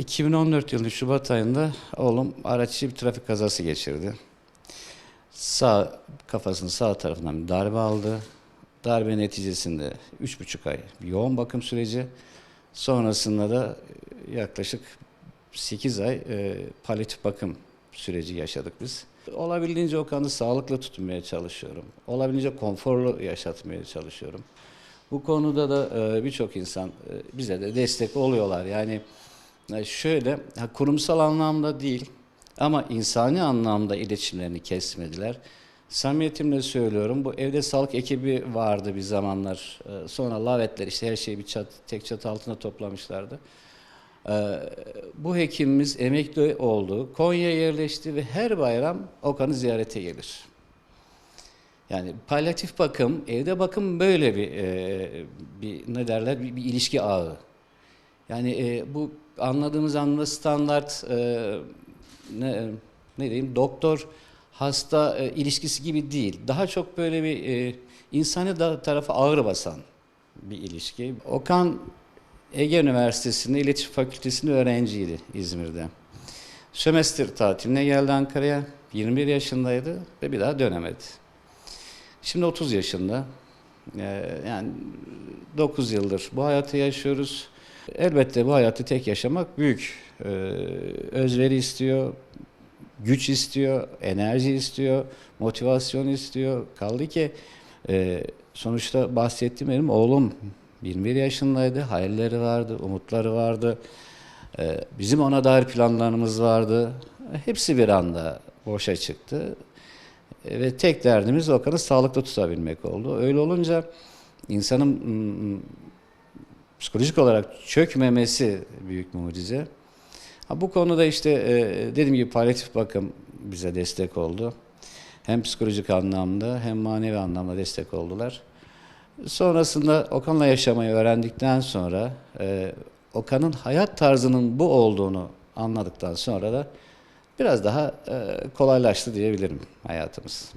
2014 yılı Şubat ayında oğlum araççı bir trafik kazası geçirdi. Sağ kafasının sağ tarafından bir darbe aldı. Darbe neticesinde 3,5 ay yoğun bakım süreci. Sonrasında da e, yaklaşık 8 ay e, palyatif bakım süreci yaşadık biz. Olabildiğince Okan'ı sağlıklı tutmaya çalışıyorum. Olabildiğince konforlu yaşatmaya çalışıyorum. Bu konuda da e, birçok insan e, bize de destek oluyorlar. Yani şöyle ha, kurumsal anlamda değil ama insani anlamda iletişimlerini kesmediler. Samimiyetimle söylüyorum bu evde sağlık ekibi vardı bir zamanlar. E, Sonra lavetler işte her şeyi bir çat, tek çatı altına toplamışlardı. E, Bu hekimimiz emekli oldu. Konya'ya yerleşti ve her bayram Okan'ı ziyarete gelir. Yani palyatif bakım, evde bakım böyle bir, e, bir ne derler bir, bir ilişki ağı. Yani e, bu anladığımız anlamda standart e, ne, ne diyeyim doktor hasta e, ilişkisi gibi değil. Daha çok böyle bir e, insani da tarafa ağır basan bir ilişki. Okan Ege Üniversitesi'nde İletişim Fakültesi'nde öğrenciydi İzmir'de. Sömestr tatiline geldi Ankara'ya. 21 yaşındaydı ve bir daha dönemedi. Şimdi 30 yaşında. Ee, yani 9 yıldır bu hayatı yaşıyoruz. Elbette bu hayatı tek yaşamak büyük. Ee, özveri istiyor, güç istiyor, enerji istiyor, motivasyon istiyor. Kaldı ki e, sonuçta bahsettiğim benim oğlum 21 yaşındaydı, hayalleri vardı, umutları vardı. Ee, bizim ona dair planlarımız vardı. Hepsi bir anda boşa çıktı. E, Ve tek derdimiz Okan'ı sağlıklı tutabilmek oldu. Öyle olunca insanın psikolojik olarak çökmemesi büyük mucize. Ha, bu konuda işte e, dediğim gibi palyatif bakım bize destek oldu. Hem psikolojik anlamda hem manevi anlamda destek oldular. Sonrasında Okan'la yaşamayı öğrendikten sonra e, Okan'ın hayat tarzının bu olduğunu anladıktan sonra da biraz daha e, kolaylaştı diyebilirim hayatımız.